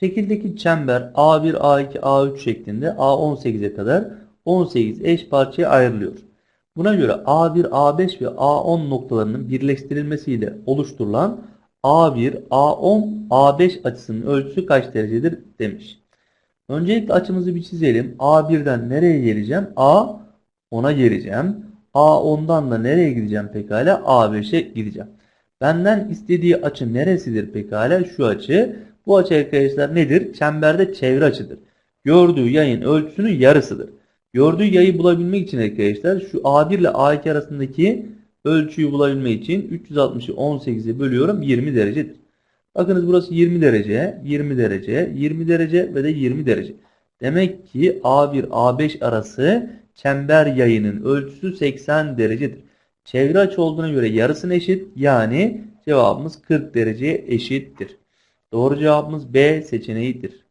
Şekildeki çember A1, A2, A3 şeklinde A18'e kadar 18 eş parçaya ayrılıyor. Buna göre A1, A5 ve A10 noktalarının birleştirilmesiyle oluşturulan A1, A10, A5 açısının ölçüsü kaç derecedir demiş. Öncelikle açımızı bir çizelim. A1'den nereye geleceğim? A10'a geleceğim. A10'dan da nereye gideceğim pekala? A5'e gideceğim. Benden istediği açı neresidir pekala? Şu açı. Bu açı arkadaşlar nedir? Çemberde çevre açıdır. Gördüğü yayın ölçüsünün yarısıdır. Gördüğü yayı bulabilmek için arkadaşlar şu A1 ile A2 arasındaki ölçüyü bulabilmek için 360'ı 18'e bölüyorum 20 derecedir. Bakınız burası 20 derece, 20 derece, 20 derece ve de 20 derece. Demek ki A1 A5 arası çember yayının ölçüsü 80 derecedir. Çevre açı olduğuna göre yarısına eşit yani cevabımız 40 dereceye eşittir. Doğru cevabımız B seçeneğidir.